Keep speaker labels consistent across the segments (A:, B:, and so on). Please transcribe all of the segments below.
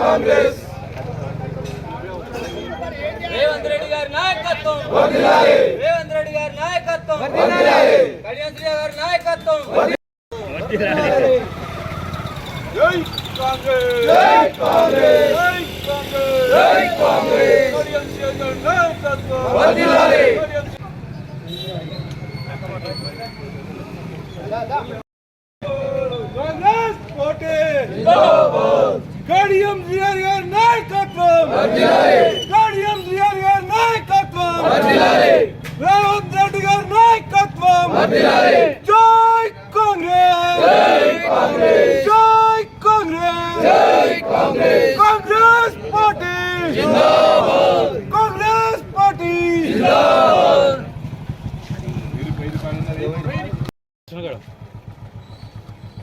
A: కాంగ్రెస్.
B: రేవంత్ రెడ్డి గారి నాయకత్వం. రేవంత్ రెడ్డి గారి నాయకత్వం. కళ్యాణ్ గారి నాయకత్వం.
A: జై కాంగ్రెస్ జై కాంగ్రెస్ జై కాంగ్రెస్ జై కాంగ్రెస్ కళ్యాణ్ శ్రీ గారి నాయకత్వం వర్ధిల్లాలి కాంగ్రెస్ పోటీ జిందాబాద్ కడియం జిఆర్ గారి నాయకత్వం వర్ధిల్లాలి కడియం జిఆర్ గారి నాయకత్వం. రేవంత్ రెడ్డి గారి నాయకత్వం. జై కాంగ్రెస్. జై కాంగ్రెస్. జై కాంగ్రెస్. జై కాంగ్రెస్. కాంగ్రెస్ పార్టీ. జిందాబాద్. కాంగ్రెస్ పార్టీ. జిందాబాద్.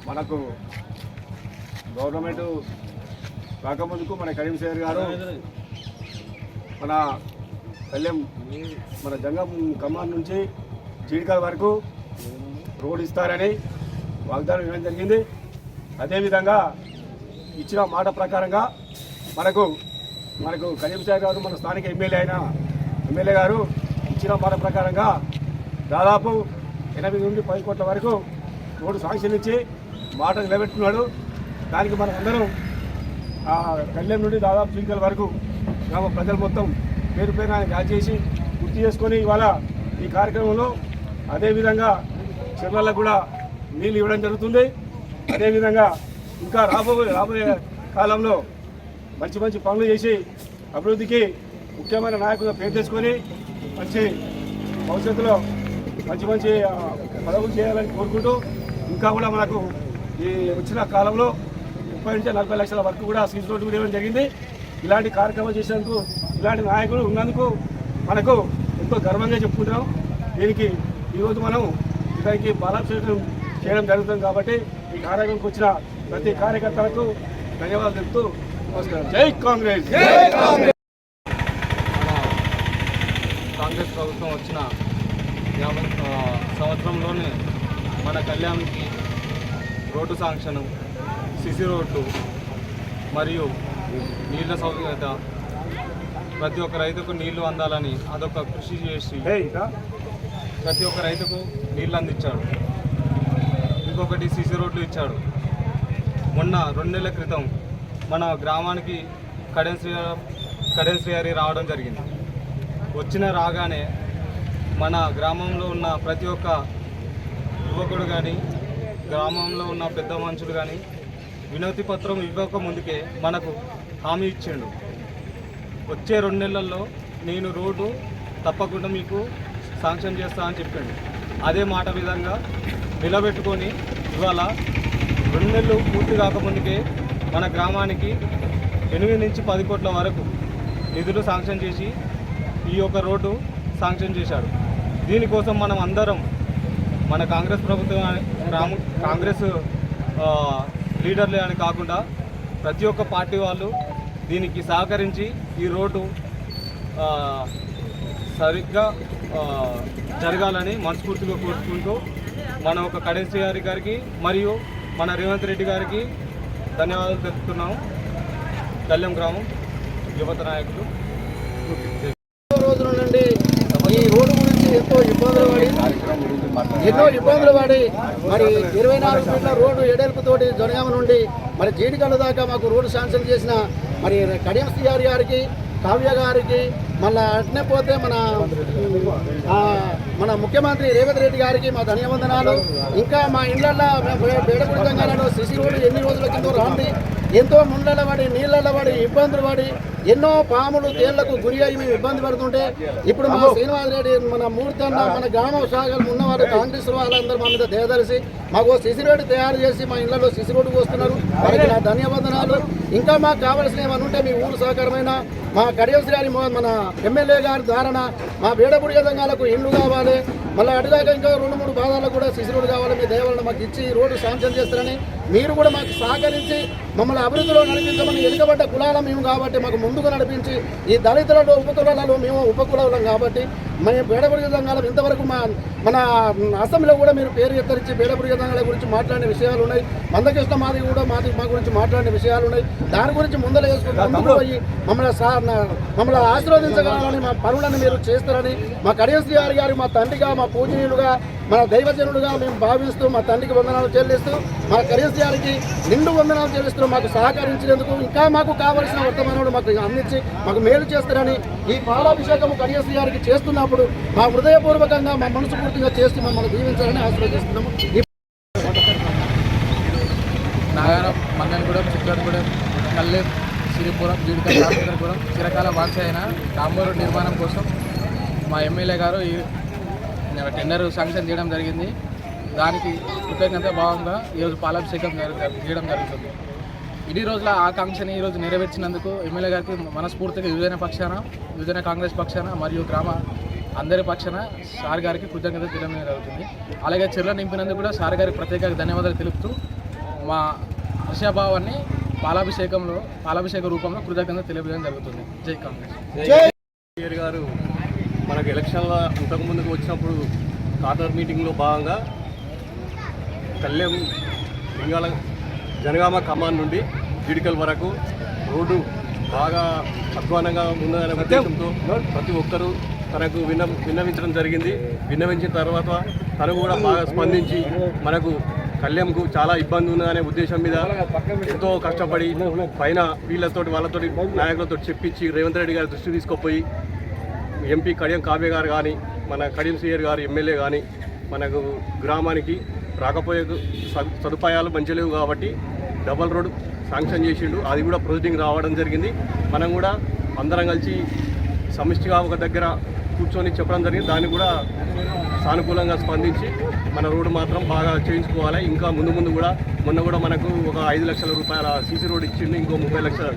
C: మనకు గవర్నమెంట్ కాకముందుకు మన కరీం సేర్ గారు మన పల్లెం మన జంగం కమాన్ నుంచి జీడికల వరకు రోడ్ ఇస్తారని వాగ్దానం ఇవ్వడం జరిగింది. అదేవిధంగా ఇచ్చిన మాట ప్రకారంగా మనకు మనకు కరీం గారు మన స్థానిక ఎమ్మెల్యే అయిన ఎమ్మెల్యే గారు ఇచ్చిన మాట ప్రకారంగా దాదాపు ఎనిమిది నుండి పది కోట్ల వరకు రోడ్డు శాంక్షన్ ఇచ్చి మాట నిలబెట్టుకున్నాడు. దానికి మనం అందరం కళ్యాణ్ నుండి దాదాపు చీకల వరకు గ్రామ ప్రజలు మొత్తం పేరు పేరు ఆయన యాడ్ చేసి గుర్తు చేసుకొని ఇవాళ ఈ కార్యక్రమంలో అదేవిధంగా చెర్లకు కూడా నీళ్ళు ఇవ్వడం జరుగుతుంది. అదేవిధంగా ఇంకా రాబోయే రాబోయే కాలంలో మంచి మంచి పనులు చేసి అభివృద్ధికి ముఖ్యమైన నాయకులుగా పేరు తెచ్చుకొని మంచి భవిష్యత్తులో మంచి మంచి పదవులు చేయాలని కోరుకుంటూ ఇంకా కూడా మనకు ఈ వచ్చిన కాలంలో ముప్పై నుంచి నలభై లక్షల వరకు కూడా సీసీ రోడ్డు కూడా ఇవ్వడం జరిగింది. ఇలాంటి కార్యక్రమాలు చేసినందుకు ఇలాంటి నాయకులు ఉన్నందుకు మనకు ఎంతో గర్వంగా చెప్పుకుంటున్నాం. దీనికి ఈరోజు మనం ఇతనికి బలాభిషేకం చేయడం జరుగుతుంది కాబట్టి ఈ కార్యక్రమంకి వచ్చిన ప్రతి కార్యకర్తలకు ధన్యవాదాలు చెప్తూ నమస్కారం. జై కాంగ్రెస్!
D: కాంగ్రెస్! ప్రభుత్వం వచ్చిన యాభై సంవత్సరంలోనే మన కళ్యాణ్కి రోడ్డు శాంక్షన్ సిసి రోడ్డు మరియు నీళ్ళ సౌకర్యత. ప్రతి ఒక్క రైతుకు నీళ్ళు అందాలని అదొక కృషి చేసి ప్రతి ఒక్క రైతుకు నీళ్ళు అందించాడు. ఇంకొకటి సిసి రోడ్లు ఇచ్చాడు. మొన్న రెండు నెలల క్రితం మన గ్రామానికి కడెన్ శ్రీ కడెన్ శ్రీహరి రావడం జరిగింది. వచ్చిన రాగానే మన గ్రామంలో ఉన్న ప్రతి ఒక్క యువకుడు కానీ గ్రామంలో ఉన్న పెద్ద మనుషులు కానీ వినతి పత్రం ఇవ్వక ముందుకే మనకు హామీ ఇచ్చిండు. వచ్చే రెండు నెలల్లో నేను రోడ్డు తప్పకుండా మీకు శాంక్షన్ చేస్తా అని చెప్పాడు. అదే మాట విధంగా నిలబెట్టుకొని ఇవాళ రెండు నెలలు పూర్తి కాకముందుకే మన గ్రామానికి ఎనిమిది నుంచి పది కోట్ల వరకు నిధులు శాంక్షన్ చేసి ఈ యొక్క రోడ్డు శాంక్షన్ చేశాడు. దీనికోసం మనం అందరం మన కాంగ్రెస్ ప్రభుత్వం కాంగ్రెస్ లీడర్లే అని కాకుండా ప్రతి ఒక్క పార్టీ వాళ్ళు దీనికి సహకరించి ఈ రోడ్డు సరిగ్గా జరగాలని మనస్ఫూర్తిగా కోరుకుంటూ మన ఒక కడేశ్వరి గారి గారికి మరియు మన రేవంత్ రెడ్డి గారికి ధన్యవాదాలు తెలుపుతున్నాము. కళ్యాణ్ గ్రామం యువత నాయకులు
E: రోజుల నుండి ఈ రోడ్డు గురించి ఎంతో ఇబ్బందులు పడి ఎన్నో ఇబ్బందులు పడి మరి ఇరవై నాలుగు ఫీట్ల రోడ్డు ఎడల్పుతోటి జనగామ నుండి మరి జీడికల్లు దాకా మాకు రోడ్డు శాంక్షన్ చేసిన మరి కడియం గారి గారికి కావ్య గారికి మళ్ళీ అట్నే పోతే మన మన ముఖ్యమంత్రి రేవంత్ రెడ్డి గారికి మా ధన్యవందనాలు ఇంకా మా ఇళ్ళల్లో బేడపూడి తెలంగాణలో సిసి రోడ్డు ఎన్ని రోజుల కింద రాంది. ఎంతో ముండ్ల పడి నీళ్ళ పడి ఇబ్బందులు పడి ఎన్నో పాములు తేళ్ళకు గురి అయ్యి మేము ఇబ్బంది పడుతుంటే ఇప్పుడు మా శ్రీనివాస్ రెడ్డి మన మూర్తన్న మన గ్రామ శాఖలు ఉన్నవారు కాంగ్రెస్ వాళ్ళందరూ మా మీద దయదలిసి మాకు సిసిరోడ్డు తయారు చేసి మా ఇళ్ళలో సిసిరోడ్డు పోస్తున్నారు వారికి నా ధన్యవాదనాలు ఇంకా మాకు కావాల్సిన ఏమైనా ఉంటే మీ ఊరు సహకారమైన మా కడియం శ్రీ మన ఎమ్మెల్యే గారి ద్వారా మా బేడపుడి సంఘాలకు ఇల్లు కావాలి. మళ్ళీ అడిగాక ఇంకా రెండు మూడు పాదాలకు కూడా శిశురుడు కావాలి. మీ దయవలన మాకు ఇచ్చి ఈ రోడ్డు శాంక్షన్ చేస్తారని మీరు కూడా మాకు సహకరించి మమ్మల్ని అభివృద్ధిలో నడిపించమని వెనుకబడ్డ కులాల మేము కాబట్టి మాకు ముందు ముందుకు నడిపించి ఈ దళితులలో ఉపకులాలలో మేము ఉపకులం కాబట్టి మేము బేడబుడిగ సంఘాలు ఇంతవరకు మా మన అసెంబ్లీలో కూడా మీరు పేరు ఎత్తరించి బేడబుడిగ సంఘాల గురించి మాట్లాడిన విషయాలు ఉన్నాయి. మందకృష్ణ మాది కూడా మాది మా గురించి మాట్లాడిన విషయాలు ఉన్నాయి. దాని గురించి ముందర వేసుకుని ముందుకు పోయి మమ్మల్ని మమ్మల్ని ఆశీర్వదించగలని మా పనులను మీరు చేస్తారని మా కడియశ్రీ గారి గారి మా తండ్రిగా మా పూజనీయులుగా మన దైవజనుడుగా మేము భావిస్తూ మా తండ్రికి వందనాలు చెల్లిస్తూ మా కడియశ్రీ గారికి నిండు వందనాలు చెల్లిస్తూ మాకు సహకరించినందుకు ఇంకా మాకు కావలసిన వర్తమానాలు మాకు అందించి మాకు మేలు చేస్తారని ఈ పాలాభిషేకము కడియశ్రీ గారికి చేస్తున్నప్పుడు మా హృదయపూర్వకంగా మా మనసు పూర్తిగా చేస్తూ మమ్మల్ని దీవించాలని ఆశీర్వదిస్తున్నాము. ఈ
F: నాగారం మంగన్గూడెం చిక్కడగూడెం కల్లెం సిరిపురం జీడికల్ రామచంద్రపురం చిరకాల వాంఛ అయిన డాంబోరు నిర్మాణం కోసం మా ఎమ్మెల్యే గారు ఈ టెండర్ శాంక్షన్ చేయడం జరిగింది. దానికి కృతజ్ఞత భావంగా ఈరోజు పాలాభిషేకం చేయడం జరుగుతుంది. ఇన్ని రోజుల ఆకాంక్షని ఈరోజు నెరవేర్చినందుకు ఎమ్మెల్యే గారికి మనస్ఫూర్తిగా యువజన పక్షాన యువజన కాంగ్రెస్ పక్షాన మరియు గ్రామ అందరి పక్షాన సార్ గారికి కృతజ్ఞత తెలియడం జరుగుతుంది. అలాగే చెర్ల నింపినందుకు కూడా సార్ గారికి ప్రత్యేక ధన్యవాదాలు తెలుపుతూ మా హర్షాభావాన్ని పాలాభిషేకంలో పాలాభిషేక రూపంలో కృతజ్ఞత తెలియజేయడం జరుగుతుంది. జై కాంగ్రెస్.
G: గారు మనకు ఎలక్షన్ల ఇంతకు ముందుకు వచ్చినప్పుడు కార్నర్ మీటింగ్లో భాగంగా కళ్యాణ్ లింగాల జనగామ కమాన్ నుండి జిడికల్ వరకు రోడ్డు బాగా అధ్వానంగా ఉన్నదనే ఉద్దేశంతో ప్రతి ఒక్కరూ తనకు విన్న విన్నవించడం జరిగింది. విన్నవించిన తర్వాత తను కూడా బాగా స్పందించి మనకు కళ్యాణ్కు చాలా ఇబ్బంది ఉన్నదనే ఉద్దేశం మీద ఎంతో కష్టపడి పైన వీళ్ళతోటి వాళ్ళతోటి నాయకులతో చెప్పించి రేవంత్ రెడ్డి గారి దృష్టి తీసుకుపోయి ఎంపీ కడియం కావ్య గారు కానీ మన కడియం సీఆర్ గారు ఎమ్మెల్యే కానీ మనకు గ్రామానికి రాకపోయే సదుపాయాలు మంచి లేవు కాబట్టి డబల్ రోడ్ శాంక్షన్ చేసిండు. అది కూడా ప్రొసీడింగ్ రావడం జరిగింది. మనం కూడా అందరం కలిసి సమిష్టిగా ఒక దగ్గర కూర్చొని చెప్పడం జరిగింది. దాన్ని కూడా సానుకూలంగా స్పందించి మన రోడ్డు మాత్రం బాగా చేయించుకోవాలి. ఇంకా ముందు ముందు కూడా మొన్న కూడా మనకు ఒక ఐదు లక్షల రూపాయల సీసీ రోడ్ ఇచ్చిండు. ఇంకో ముప్పై లక్షల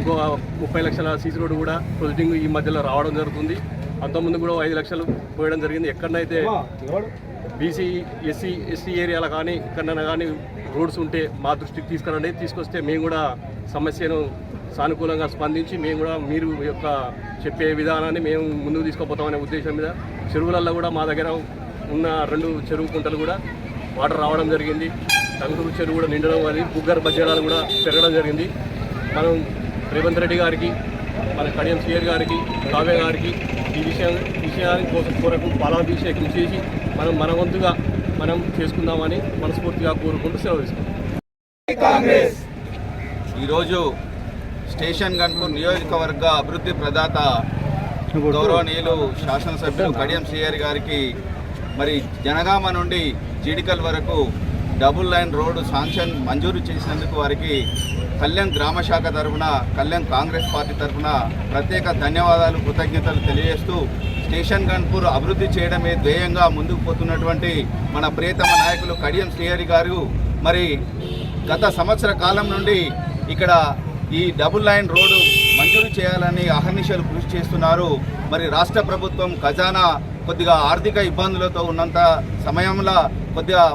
G: ఇంకో ముప్పై లక్షల సీసీ రోడ్డు కూడా ప్రొసీడింగ్ ఈ మధ్యలో రావడం జరుగుతుంది. అంతకుముందు కూడా ఐదు లక్షలు పోయడం జరిగింది. ఎక్కడనైతే బీసీ ఎస్సీ ఎస్సీ ఏరియాలో కానీ ఎక్కడైనా కానీ రోడ్స్ ఉంటే మా దృష్టికి తీసుకురండి. తీసుకొస్తే మేము కూడా సమస్యను సానుకూలంగా స్పందించి మేము కూడా మీరు యొక్క చెప్పే విధానాన్ని మేము ముందుకు తీసుకుపోతామనే ఉద్దేశం మీద చెరువులలో కూడా మా దగ్గర ఉన్న రెండు చెరువు కుంటలు కూడా వాటర్ రావడం జరిగింది. టంగుటూరు చెరువు కూడా నిండడం అది బుగ్గర్ బజ్జడాలు కూడా పెరగడం జరిగింది. మనం రేవంత్ రెడ్డి గారికి మన కడియం సీఆర్ గారికి కావ్య గారికి ఈ విషయం విషయానికి కోసం కొరకు పాలాభిషేకం చేసి మనం మన వంతుగా మనం చేసుకుందామని మనస్ఫూర్తిగా కోరుకుంటూ సెలవు తీసుకుంటాం
H: ఈరోజు స్టేషన్ గన్పూర్ నియోజకవర్గ అభివృద్ధి ప్రదాత గౌరవనీయులు శాసనసభ్యులు కడియం సిఆర్ గారికి మరి జనగామ నుండి జీడికల్ వరకు డబుల్ లైన్ రోడ్డు శాంక్షన్ మంజూరు చేసినందుకు వారికి కళ్యాణ్ గ్రామ శాఖ తరఫున కళ్యాణ్ కాంగ్రెస్ పార్టీ తరఫున ప్రత్యేక ధన్యవాదాలు కృతజ్ఞతలు తెలియజేస్తూ స్టేషన్ గన్పూర్ అభివృద్ధి చేయడమే ధ్యేయంగా ముందుకు పోతున్నటువంటి మన ప్రియతమ నాయకులు కడియం శ్రీహరి గారు. మరి గత సంవత్సర కాలం నుండి ఇక్కడ ఈ డబుల్ లైన్ రోడ్డు మంజూరు చేయాలని అహర్నిశలు కృషి చేస్తున్నారు. మరి రాష్ట్ర ప్రభుత్వం ఖజానా కొద్దిగా ఆర్థిక ఇబ్బందులతో ఉన్నంత సమయంలో కొద్దిగా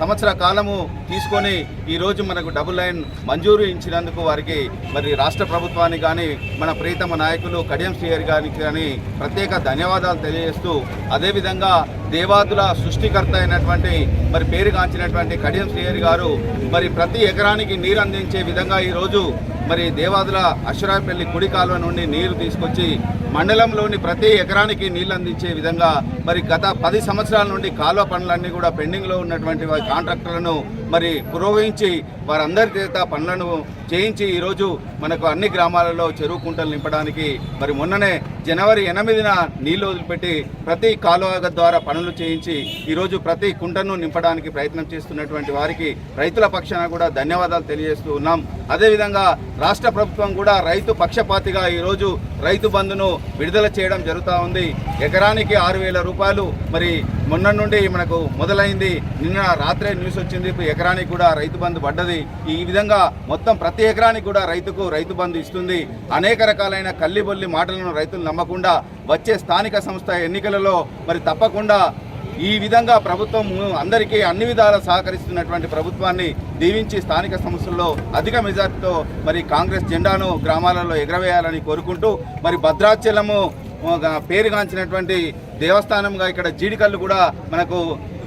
H: సంవత్సర కాలము తీసుకొని ఈరోజు మనకు డబుల్ లైన్ మంజూరు ఇచ్చినందుకు వారికి మరి రాష్ట్ర ప్రభుత్వానికి కానీ మన ప్రీతమ నాయకులు కడియం శ్రీహరి గారికి కానీ ప్రత్యేక ధన్యవాదాలు తెలియజేస్తూ అదేవిధంగా దేవాదుల సృష్టికర్త అయినటువంటి మరి పేరుగాంచినటువంటి కడియం శ్రీహరి గారు మరి ప్రతి ఎకరానికి నీరు అందించే విధంగా ఈరోజు మరి దేవాదుల అశ్వరాపల్లి కుడి కాలువ నుండి నీరు తీసుకొచ్చి మండలంలోని ప్రతి ఎకరానికి నీళ్ళు అందించే విధంగా మరి గత పది సంవత్సరాల నుండి కాలువ పనులన్నీ కూడా పెండింగ్లో ఉన్నటువంటి వారి కాంట్రాక్టర్లను మరి పురోగమించి వారందరి చేత పనులను చేయించి ఈరోజు మనకు అన్ని గ్రామాలలో చెరువు కుంటలు నింపడానికి మరి మొన్ననే జనవరి ఎనిమిదిన నీళ్ళు వదిలిపెట్టి ప్రతి కాలువ ద్వారా పనులు చేయించి ఈరోజు ప్రతి కుంటను నింపడానికి ప్రయత్నం చేస్తున్నటువంటి వారికి రైతుల పక్షాన కూడా ధన్యవాదాలు తెలియజేస్తూ ఉన్నాం. అదేవిధంగా రాష్ట్ర ప్రభుత్వం కూడా రైతు పక్షపాతిగా ఈరోజు రైతు బంధును విడుదల చేయడం జరుగుతూ ఉంది. ఎకరానికి ఆరు వేల రూపాయలు. మరి మొన్న నుండి మనకు మొదలైంది. నిన్న రాత్రే న్యూస్ వచ్చింది. ఎకరానికి కూడా రైతు బంధు పడ్డది. ఈ విధంగా మొత్తం ప్రతి ఎకరానికి కూడా రైతుకు రైతు బంధు ఇస్తుంది. అనేక రకాలైన కల్లిబొల్లి మాటలను రైతులు నమ్మకుండా వచ్చే స్థానిక సంస్థ ఎన్నికలలో మరి తప్పకుండా ఈ విధంగా ప్రభుత్వం అందరికీ అన్ని విధాలా సహకరిస్తున్నటువంటి ప్రభుత్వాన్ని దీవించి స్థానిక సంస్థల్లో అధిక మెజార్టీతో మరి కాంగ్రెస్ జెండాను గ్రామాలలో ఎగరవేయాలని కోరుకుంటూ మరి భద్రాచలము పేరుగాంచినటువంటి దేవస్థానంగా ఇక్కడ జీడికల్లు కూడా మనకు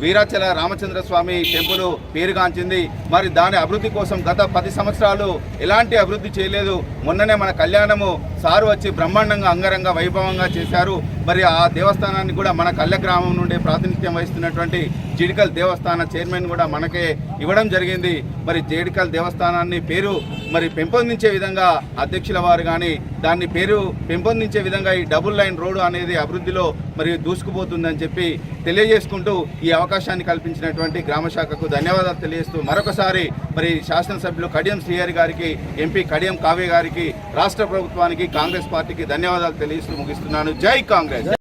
H: వీరాచల రామచంద్ర స్వామి టెంపుల్ పేరుగాంచింది. మరి దాని అభివృద్ధి కోసం గత పది సంవత్సరాలు ఎలాంటి అభివృద్ధి చేయలేదు. మొన్ననే మన కళ్యాణము సారు వచ్చి బ్రహ్మాండంగా అంగరంగ వైభవంగా చేశారు. మరి ఆ దేవస్థానాన్ని కూడా మన కళ్ళ గ్రామం నుండి ప్రాతినిధ్యం వహిస్తున్నటువంటి జీడికల్ దేవస్థాన చైర్మన్ కూడా మనకే ఇవ్వడం జరిగింది. మరి జీడికల్ దేవస్థానాన్ని పేరు మరి పెంపొందించే విధంగా అధ్యక్షుల వారు కానీ దాన్ని పేరు పెంపొందించే విధంగా ఈ డబుల్ లైన్ రోడ్డు అనేది అభివృద్ధిలో మరి దూసుకుపోతుందని చెప్పి తెలియజేసుకుంటూ ఈ అవకాశాన్ని కల్పించినటువంటి గ్రామ శాఖకు ధన్యవాదాలు తెలియజేస్తూ మరొకసారి మరి శాసనసభ్యులు కడియం శ్రీహరి గారికి ఎంపీ కడియం కావ్య గారికి రాష్ట్ర ప్రభుత్వానికి కాంగ్రెస్ పార్టీకి ధన్యవాదాలు తెలియజేస్తూ ముగిస్తున్నాను. జై కాంగ్రెస్!